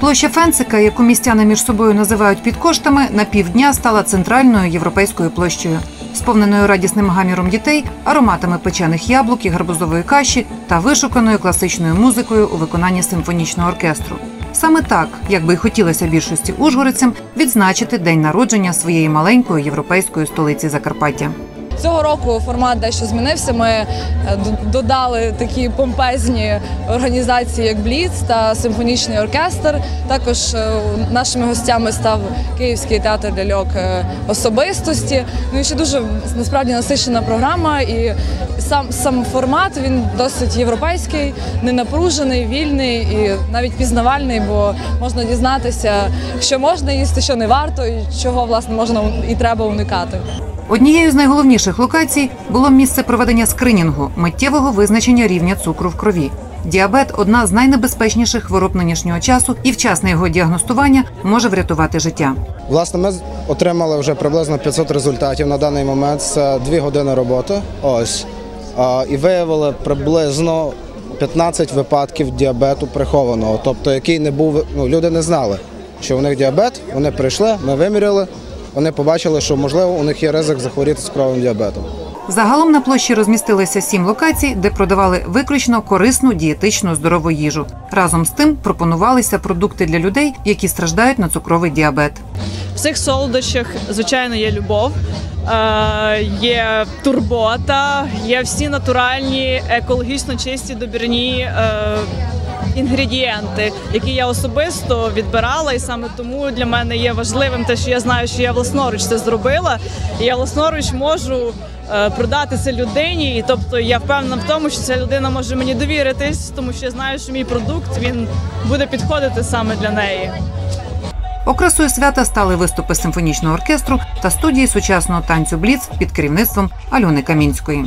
Площа Фенцика, яку містяни між собою називають підкоштами, на півдня стала центральною європейською площею, сповненою радісним гаміром дітей, ароматами печених яблук і гарбузової каші та вишуканою класичною музикою у виконанні симфонічного оркестру. Саме так, як би й хотілося більшості ужгородцям, відзначити день народження своєї маленької європейської столиці Закарпаття. Цього року формат дещо змінився. Ми е, додали такі помпезні організації, як Бліц та симфонічний оркестр. Також е, нашими гостями став Київський театр ляльок е, особистості. Ну і ще дуже насправді насичена програма. І сам сам формат він досить європейський, ненапружений, вільний і навіть пізнавальний, бо можна дізнатися, що можна їсти, що не варто, і чого власне можна і треба уникати. Однією з найголовніших локацій було місце проведення скринінгу миттєвого визначення рівня цукру в крові. Діабет одна з найнебезпечніших хвороб нинішнього часу, і вчасне його діагностування може врятувати життя. Власне, ми отримали вже приблизно 500 результатів на даний момент. Це дві години роботи. Ось і виявили приблизно 15 випадків діабету прихованого, тобто який не був. Ну люди не знали, що у них діабет. Вони прийшли, ми виміряли. Вони побачили, що можливо у них є ризик захворіти цукровим діабетом. Загалом на площі розмістилися сім локацій, де продавали виключно корисну дієтичну здорову їжу. Разом з тим пропонувалися продукти для людей, які страждають на цукровий діабет. В цих солодощах, звичайно, є любов, є турбота, є всі натуральні, екологічно чисті, добірні е, інгредієнти, які я особисто відбирала, і саме тому для мене є важливим те, що я знаю, що я власноруч це зробила, і я власноруч можу. е, Продати це людині, і тобто я впевнена в тому, що ця людина може мені довіритись, тому що я знаю, що мій продукт він буде підходити саме для неї. Окрасою свята стали виступи симфонічного оркестру та студії сучасного танцю Бліц під керівництвом Альони Камінської.